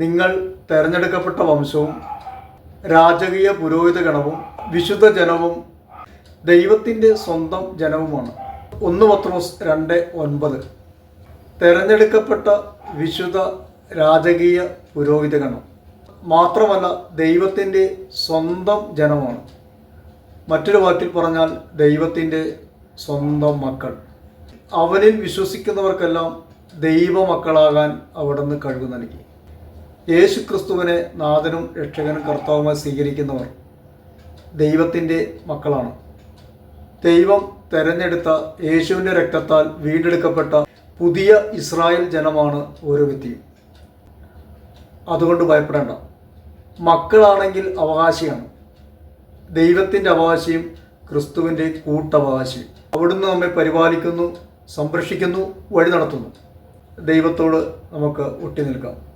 നിങ്ങൾ തെരഞ്ഞെടുക്കപ്പെട്ട വംശവും രാജകീയ പുരോഹിത ഗണവും വിശുദ്ധ ജനവും ദൈവത്തിന്റെ സ്വന്തം ജനവുമാണ്. ഒന്ന് പത്രോസ് രണ്ട് ഒൻപത്. തെരഞ്ഞെടുക്കപ്പെട്ട വിശുദ്ധ രാജകീയ പുരോഹിത ഗണം മാത്രമല്ല ദൈവത്തിന്റെ സ്വന്തം ജനമാണ്. മറ്റൊരു വാക്കിൽ പറഞ്ഞാൽ ദൈവത്തിന്റെ സ്വന്തം മക്കൾ. അവനിൽ വിശ്വസിക്കുന്നവർക്കെല്ലാം ദൈവമക്കളാകാൻ അവിടുന്ന് കഴിവ് നൽകി. യേശു ക്രിസ്തുവിനെ നാഥനും രക്ഷകനും കർത്താവുമായി സ്വീകരിക്കുന്നവർ ദൈവത്തിന്റെ മക്കളാണ്. ദൈവം തെരഞ്ഞെടുത്ത യേശുവിന്റെ രക്തത്താൽ വീണ്ടെടുക്കപ്പെട്ട പുതിയ ഇസ്രായേൽ ജനമാണ് ഓരോ വ്യക്തിയും. അതുകൊണ്ട് ഭയപ്പെടേണ്ട. മക്കളാണെങ്കിൽ അവകാശിയാണ്. ദൈവത്തിന്റെ അവകാശിയും ക്രിസ്തുവിന്റെ കൂട്ടവകാശിയും. അവിടുന്ന് നമ്മെ പരിപാലിക്കുന്നു സംരക്ഷിക്കുന്നു വഴി നടത്തുന്നു. ദൈവത്തോട് നമുക്ക് ഒട്ടി നിൽക്കാം.